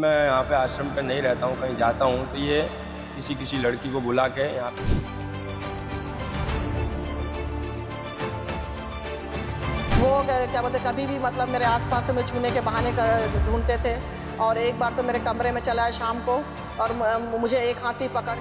मैं यहाँ पे आश्रम पे नहीं रहता हूँ, कहीं जाता हूँ तो ये किसी किसी लड़की को बुला के यहाँ पे वो, क्या बोलते, कभी भी मतलब मेरे आसपास से मैं छूने के बहाने ढूंढते थे। और एक बार तो मेरे कमरे में चला है शाम को, और मुझे एक हाथी पकड़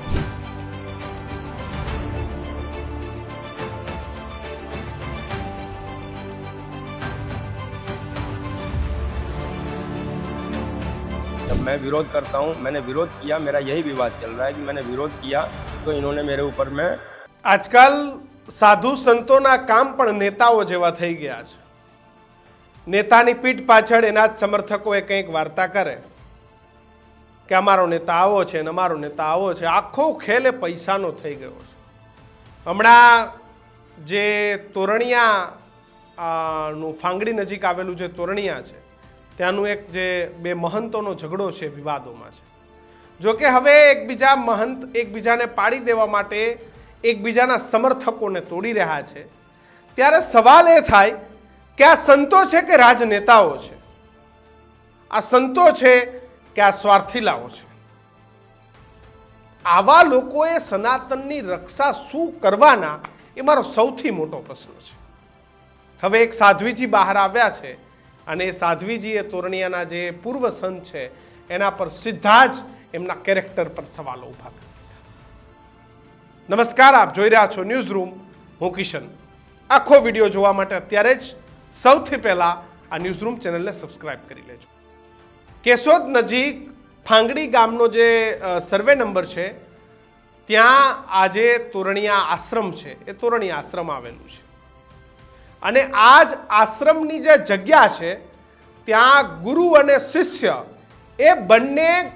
मैं विरोध करता हूँ मैंने विरोध किया मेरा यही विवाद चल रहा है कि मैंने विरोध किया तो इन्होंने मेरे ऊपर में આજકાલ સાધુ સંતોના કામ પણ નેતાઓ જેવા થઈ ગયા છે નેતાની પીઠ પાછળ એના જ સમર્થકોએ કંઈક વાર્તા કરે કે અમારો નેતા આવો છે ને અમારો નેતા આવો છે આખો ખેલ એ પૈસાનો થઈ ગયો છે હમણાં જે તોરણિયા આ, નું ફાંગડી નજીક આવેલું જે તોરણિયા છે ત્યાંનું એક જે બે મહંતોનો ઝઘડો છે વિવાદોમાં છે. જો કે હવે એકબીજા મહંત એકબીજાને પાડી દેવા માટે એકબીજાના સમર્થકોને તોડી રહ્યા છે. ત્યારે સવાલ એ થાય કે આ સંતો છે કે રાજનેતાઓ છે? આ સંતો છે કે આ સ્વાર્થીલાઓ છે? આવા લોકોએ સનાતનની રક્ષા શું કરવાના એ મારો સૌથી મોટો પ્રશ્ન છે. હવે એક સાધ્વીજી બહાર આવ્યા છે અને એ સાધ્વીજીએ તોરણિયાના જે પૂર્વ સંત છે, એના પર સીધા જ એમના કેરેક્ટર પર સવાલો ઊભા કરી દીધા નમસ્કાર, આપ જોઈ રહ્યા છો ન્યૂઝ રૂમ. હું કિશન. આખો વીડિયો જોવા માટે અત્યારે જ સૌથી પહેલાં આ ન્યૂઝ રૂમ ચેનલને સબસ્ક્રાઇબ કરી લેજો. કેશોદ નજીક ફાંગડી ગામનો જે સર્વે નંબર છે, ત્યાં આજે તોરણિયા આશ્રમ છે, એ તોરણિયા આશ્રમ આવેલું છે. અને આ જ આશ્રમની જે જગ્યા છે, ત્યાં ગુરુ અને શિષ્ય એ બંને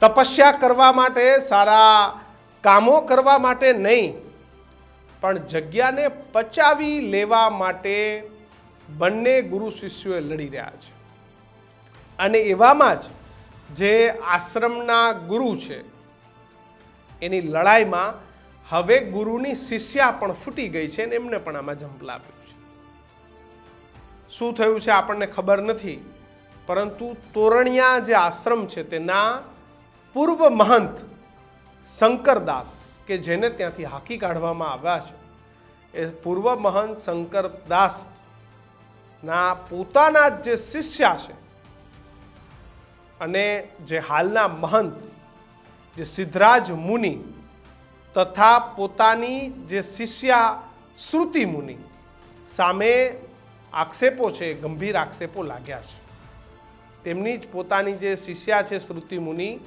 તપસ્યા કરવા માટે, સારા કામો કરવા માટે નહીં, પણ જગ્યાને પચાવી લેવા માટે બંને ગુરુ શિષ્યોએ લડી રહ્યા છે. અને એવામાં જ જે આશ્રમના ગુરુ છે, એની લડાઈમાં હવે ગુરુની શિષ્યા પણ ફૂટી ગઈ છે અને એમને પણ આમાં ઝંપલાવ્યું છે. શું થયું છે આપણને ખબર નથી, પરંતુ તોરણિયા જે આશ્રમ છે તેના પૂર્વ મહંત શંકરદાસ, કે જેને ત્યાંથી હાકી કાઢવામાં આવ્યા છે, એ પૂર્વ મહંત શંકરદાસ ના પોતાના જે શિષ્યા છે અને જે હાલના મહંત, જે સિદ્ધરાજ મુનિ તથા પોતાની જે શિષ્યા શ્રુતિ મુનિ, સામે આક્ષેપો છે, ગંભીર આક્ષેપો લાગ્યા છે. તેમની જ પોતાની જે શિષ્યા છે, શ્રુતિ મુનિ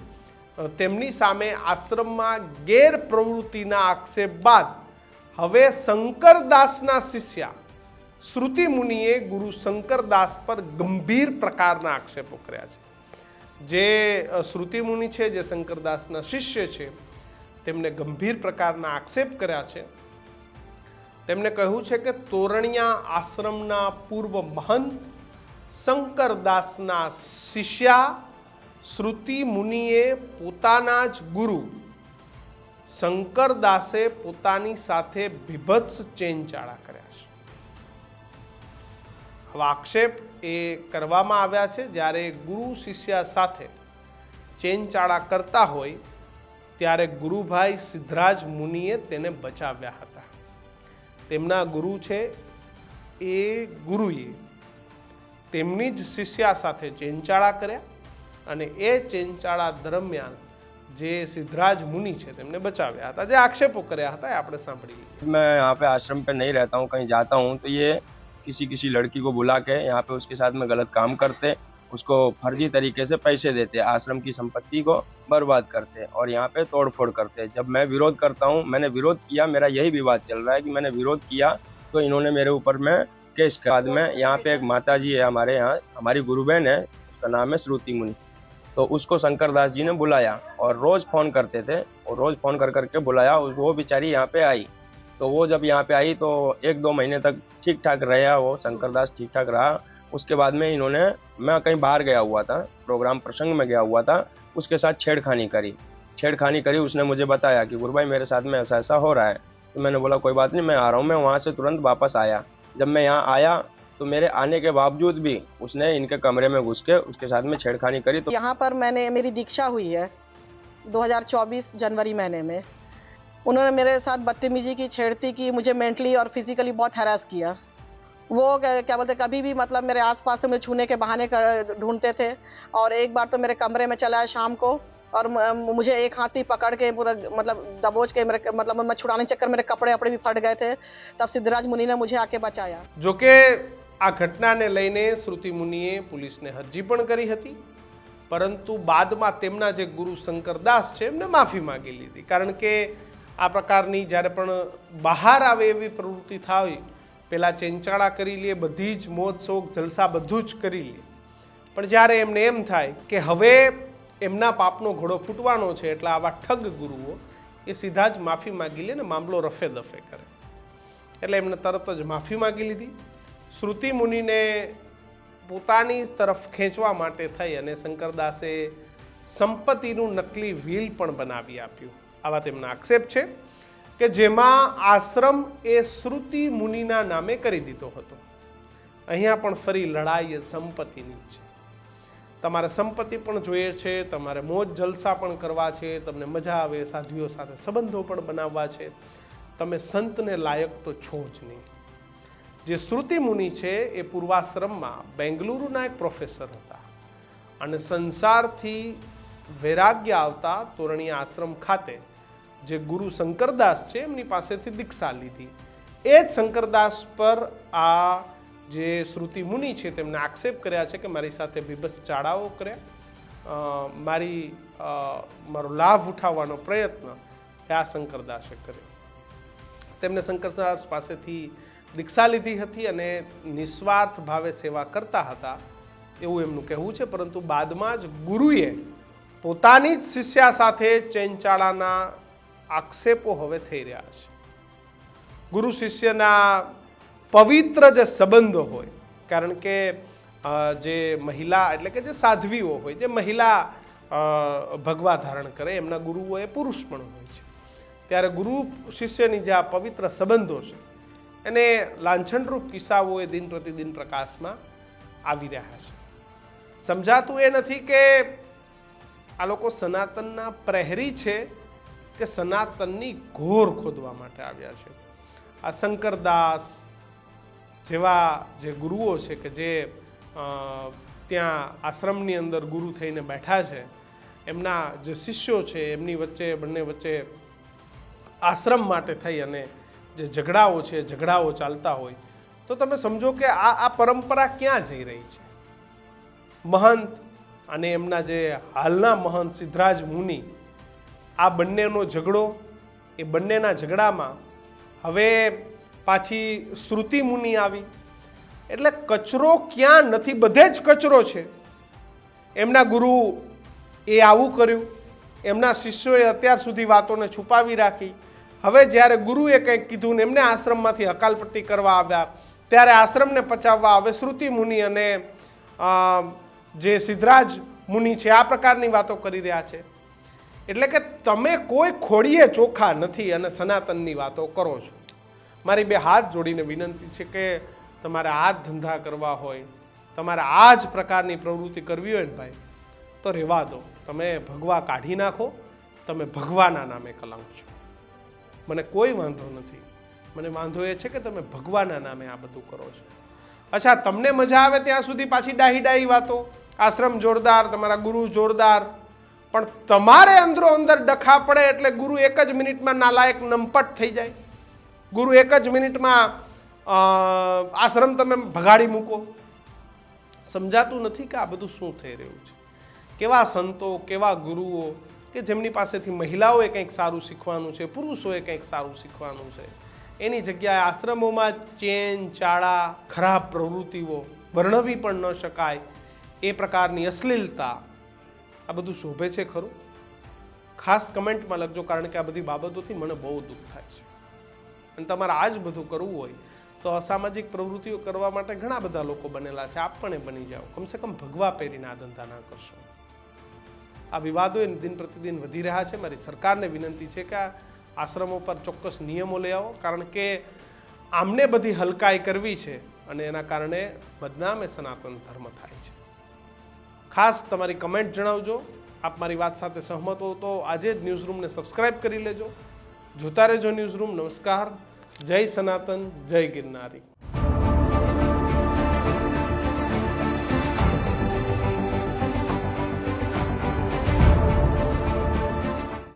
તેમની સામે આશ્રમમાં ગેરપ્રવૃત્તિના આક્ષેપ બાદ હવે શંકરદાસના શિષ્યા શ્રુતિ મુનિએ ગુરુ શંકરદાસ પર ગંભીર પ્રકારના આક્ષેપો કર્યા છે. જે શ્રુતિ મુનિ છે, જે શંકરદાસના શિષ્ય છે તેમને ગંભીર પ્રકારના આક્ષેપ કર્યા છે. તેમણે કહ્યું છે કે તોરણિયા આશ્રમના પૂર્વ મહંત શંકરદાસના શિષ્યા શ્રુતિ મુનિએ પોતાના જ ગુરુ શંકરદાસે પોતાની સાથે બીભત્સ ચેનચાળા કર્યા છે. હવે આક્ષેપ એ કરવામાં આવ્યા છે, જ્યારે ગુરુ શિષ્યા સાથે ચેનચાળા કરતા હોય ત્યારે ગુરુભાઈ સિદ્ધરાજ મુનિએ તેને બચાવ્યા હતા તેમના ગુરુ છે એ ગુરુએ તેમની જ શિષ્યા સાથે ચેનચાળા કર્યા અને એ ચેનચાળા દરમિયાન જે સિદ્ધરાજ મુનિ છે તેમને બચાવ્યા હતા જે આક્ષેપો કર્યા હતા એ આપણે સાંભળી લઈએ मैं यहाँ पे आश्रम पे नहीं रहता हूँ कहीं जाता हूँ तो ये किसी किसी लड़की को बुला के यहाँ पे उसके साथ में गलत काम करते उसको फर्जी तरीके से पैसे देते आश्रम की संपत्ति को बर्बाद करते और यहाँ पे तोड़ फोड़ करते जब मैं विरोध करता हूँ, मैंने विरोध किया, मेरा यही विवाद चल रहा है कि मैंने विरोध किया तो इन्होंने मेरे ऊपर में केस कर बाद में यहाँ पे एक माता जी है हमारे यहाँ, हमारी गुरु बहन है, उसका नाम है श्रुति मुनि। तो उसको शंकर दास जी ने बुलाया और रोज फ़ोन करते थे, और रोज फ़ोन कर करके बुलाया वो बेचारी यहाँ पे आई। तो वो जब यहाँ पे आई तो एक दो महीने तक ठीक ठाक रहा, वो शंकर दास ठीक ठाक रहा उसके बाद में इन्होंने, मैं कहीं बाहर गया हुआ था, प्रोग्राम प्रसंग में गया हुआ था, उसके साथ छेड़खानी करी। छेड़खानी करी, उसने मुझे बताया कि, गुरु भाई, मेरे साथ में ऐसा ऐसा हो रहा है। तो मैंने बोला, कोई बात नहीं, मैं आ रहा हूँ, मैं वहाँ से तुरंत वापस आया। जब मैं यहाँ आया तो मेरे आने के बावजूद भी उसने इनके कमरे में घुस के उसके साथ में छेड़खानी करी तो यहाँ पर मैंने, मेरी दीक्षा हुई है 2024 जनवरी महीने में। उन्होंने मेरे साथ बदतमीजी की, छेड़ती की, मुझे मेंटली और फिजिकली बहुत हैरास किया। वो क्या क्या बोलते कभी भी मतलब मेरे आसपास से मुझे छूने के बहाने कर ढूंढते थे और एक बार तो मेरे कमरे में चला आया शाम को और म- मुझे एक हाथ से पकड़ के पूरा मतलब दबोच के मेरे मतलब मैं छुड़ाने के चक्कर मेरे कपड़े वपड़े भी फट गए थे तब सिद्धराज मुनि ने मुझे आके बचाया જોકે આ ઘટનાને લઈને શ્રુતિ મુનિએ પોલીસને અરજી પણ કરી હતી પરંતુ બાદમાં તેમના જે ગુરુ શંકરદાસ છે એમને માફી માંગી લીધી કારણ કે આ પ્રકારની જ્યારે પણ બહાર આવે એવી પ્રવૃત્તિ થાય પહેલાં ચેંચાળા કરી લે, બધી જ મોજ, શોખ, જલસા બધું જ કરી લે. પણ જ્યારે એમને એમ થાય કે હવે એમના પાપનો ઘોડો ફૂટવાનો છે એટલે આવા ઠગ ગુરુઓ એ સીધા જ માફી માગી લે ને મામલો રફે દફે કરે. એટલે એમને તરત જ માફી માગી લીધી. શ્રુતિ મુનિને પોતાની તરફ ખેંચવા માટે થઈ અને શંકરદાસે સંપત્તિનું નકલી વ્હીલ પણ બનાવી આપ્યું. આવા તેમના આક્ષેપ છે. કે જેમાં આશ્રમ એ શ્રુતિ મુનિના નામે કરી દીધો હતો. અહીંયા પણ ફરી લડાઈ એ સંપત્તિની છે. તમારે સંપત્તિ પણ જોઈએ છે, તમારે મોજ જલસા પણ કરવા છે, તમને મજા આવે, સાધ્વીઓ સાથે સંબંધો પણ બનાવવા છે. તમે સંતને લાયક તો છો જ નહીં. જે શ્રુતિ મુનિ છે એ પૂર્વાશ્રમમાં બેંગલુરુના એક પ્રોફેસર હતા. અને સંસારથી વૈરાગ્ય આવતા તોરણી આશ્રમ ખાતે જે ગુરુ શંકરદાસ છે, એમની પાસેથી દીક્ષા લીધી. એ જ શંકરદાસ પર આ જે શ્રુતિ મુનિ છે, તેમને આક્ષેપ કર્યા છે કે મારી સાથે બીભત્સ ચાળાઓ કર્યા મારી મારો લાભ ઉઠાવવાનો પ્રયત્ન એ આ શંકરદાસે કર્યો. તેમને શંકરદાસ પાસેથી દીક્ષા લીધી હતી અને નિસ્વાર્થ ભાવે સેવા કરતા હતા એવું એમનું કહેવું છે, પરંતુ બાદમાં જ ગુરુએ પોતાની જ શિષ્યા સાથે ચેનચાળાના આક્ષેપો હવે થઈ રહ્યા છે. ગુરુ શિષ્યના પવિત્ર જે સંબંધો હોય, કારણ કે જે મહિલા એટલે કે જે સાધ્વીઓ હોય, જે મહિલા ભગવા ધારણ કરે, એમના ગુરુઓ એ પુરુષ પણ હોય છે. ત્યારે ગુરુ શિષ્યની જે આ પવિત્ર સંબંધો છે, એને લાંછનરૂપ કિસ્સાઓ એ દિન પ્રતિદિન પ્રકાશમાં આવી રહ્યા છે. સમજાતું એ નથી કે આ લોકો સનાતનના પ્રહરી છે કે સનાતનની ઘોર ખોદવા માટે આવ્યા છે. આ શંકરદાસ જેવા જે ગુરુઓ છે કે જે ત્યાં આશ્રમની અંદર ગુરુ થઈને બેઠા છે, એમના જે શિષ્યો છે, એમની વચ્ચે, બંને વચ્ચે આશ્રમ માટે થઈ અને જે ઝઘડાઓ છે, ઝઘડાઓ ચાલતા હોય, તો તમે સમજો કે આ આ પરંપરા ક્યાં જઈ રહી છે? મહંત અને એમના જે હાલના મહંત સિદ્ધરાજ મુનિ આ બંનેનો ઝઘડો, એ બંનેના ઝઘડામાં હવે પાછી શ્રુતિ મુનિ આવી. એટલે કચરો ક્યાં નથી, બધે જ કચરો છે. એમના ગુરુ એ આવું કર્યું. એમના શિષ્યોએ અત્યાર સુધી વાતોને છુપાવી રાખી. હવે જ્યારે ગુરુએ કંઈક કીધું ને એમને આશ્રમમાંથી હકાલપટ્ટી કરવા આવ્યા, ત્યારે આશ્રમને પચાવવા હવે શ્રુતિ મુનિ અને જે સિદ્ધરાજ મુનિ છે, આ પ્રકારની વાતો કરી રહ્યા છે. એટલે કે તમે કોઈ ખોડીએ ચોખા નથી અને સનાતનની વાતો કરો છો. મારી બે હાથ જોડીને વિનંતી છે કે તમારે આ જ ધંધા કરવા હોય, તમારે આ જ પ્રકારની પ્રવૃત્તિ કરવી હોય ને ભાઈ, તો રહેવા દો. તમે ભગવા કાઢી નાખો, તમે ભગવાના નામે કલંક છો. મને કોઈ વાંધો નથી. મને વાંધો એ છે કે તમે ભગવાના નામે આ બધું કરો છો. અચ્છા, તમને મજા આવે ત્યાં સુધી પાછી ડાહી ડાહી વાતો? આશ્રમ જોરદાર, તમારા ગુરુ જોરદાર પણ તમારે અંદરો અંદર ડખા પડે એટલે ગુરુ એક જ મિનિટમાં નાલાયક નંપટ થઈ જાય. ગુરુ એક જ મિનિટમાં આશ્રમ તમે ભગાડી મૂકો. સમજાતું નથી કે આ બધું શું થઈ રહ્યું છે. કેવા સંતો, કેવા ગુરુઓ કે જેમની પાસેથી મહિલાઓએ કંઈક સારું શીખવાનું છે, પુરુષોએ કંઈક સારું શીખવાનું છે. એની જગ્યાએ આશ્રમોમાં ચેન, ચાળા, ખરાબ પ્રવૃત્તિઓ વર્ણવી પણ ન શકાય. એ પ્રકારની અશ્લીલતા આ બધું શોભે છે ખરું? ખાસ કમેન્ટમાં લખજો, કારણ કે આ બધી બાબતોથી મને બહુ દુઃખ થાય છે. અને તમારે આ જ બધું કરવું હોય, તો અસામાજિક પ્રવૃત્તિઓ કરવા માટે ઘણા બધા લોકો બનેલા છે. આપ પણ એ બની જાઓ. કમસે કમ ભગવા પહેરીને આ ધંધા ના કરશો. આ વિવાદો એ દિન પ્રતિદિન વધી રહ્યા છે. મારી સરકારને વિનંતી છે કે આ આશ્રમો પર ચોક્કસ નિયમો લઈ આવો, કારણ કે આમને બધી હલકાઈ કરવી છે અને એના કારણે બદનામે સનાતન ધર્મ થાય છે. ખાસ તમારી કમેન્ટ જણાવજો. આપ મારી વાત સાથે સહમત હો તો આજે જ ન્યૂઝરૂમને સબસ્ક્રાઇબ કરી લેજો. જોતા રહેજો ન્યૂઝરૂમ નમસ્કાર. જય સનાતન, જય ગિરનારી.